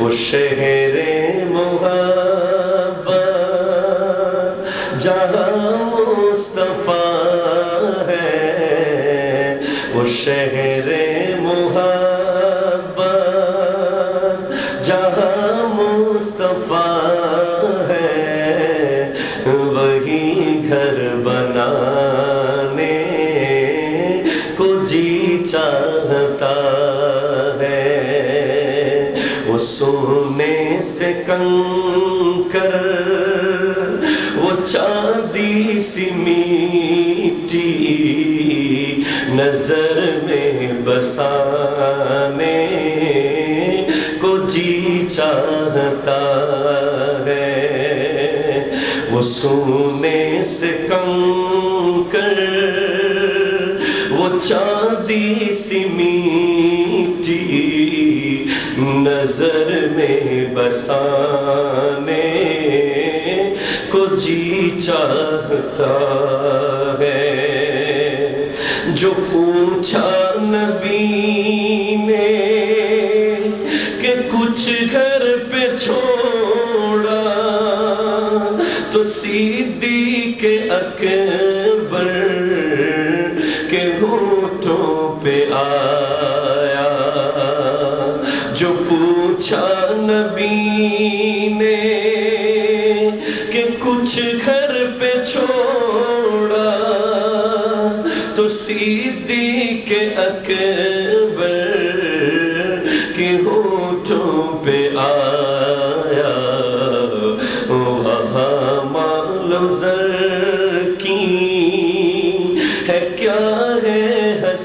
وہ شہر محبت جہاں مصطفیٰ ہے، وہ شہر محبت جہاں مصطفیٰ ہے، وہی گھر بنانے سونے سے کنکر، وہ چاندی سی میٹی نظر میں بسانے کو جی چاہتا ہے۔ وہ سونے سے کنکر وہ چاندی سی میٹی نظر میں بسانے کو جی چاہتا ہے، جو پوچھا نبی نے کہ کچھ گھر پہ چھوڑا تو سیدھی کے اکبر ہونٹوں پہ آیا، جو پوچھا نبی نے کہ کچھ گھر پہ چھوڑا، تو سیدھی کے اکبر کے ہونٹوں پہ آیا۔ وہاں مال و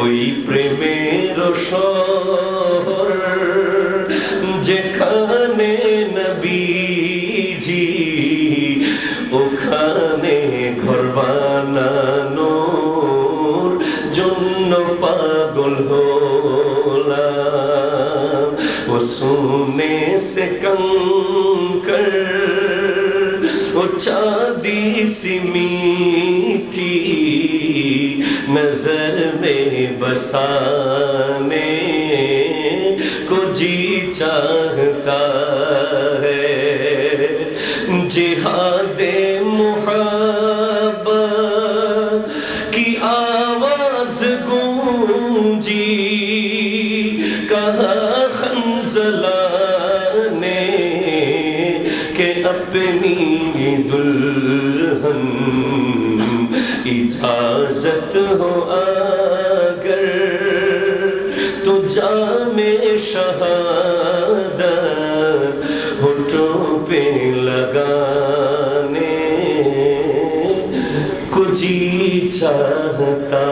ওই প্রেমের শহর যেখানে নবী ওখানে ঘর বানানোর জন্য পাগল হলাম ও শুনে সে কঙ্কর ও চাঁদি سی میٹھی نظر میں بسانے کو جی چاہتا ہے جہاد گونجی، کہا خنزلہ نے کہ اپنی دلہن اجازت ہو اگر تو جام شہادت ہٹوں پہ لگانے کو جی چاہتا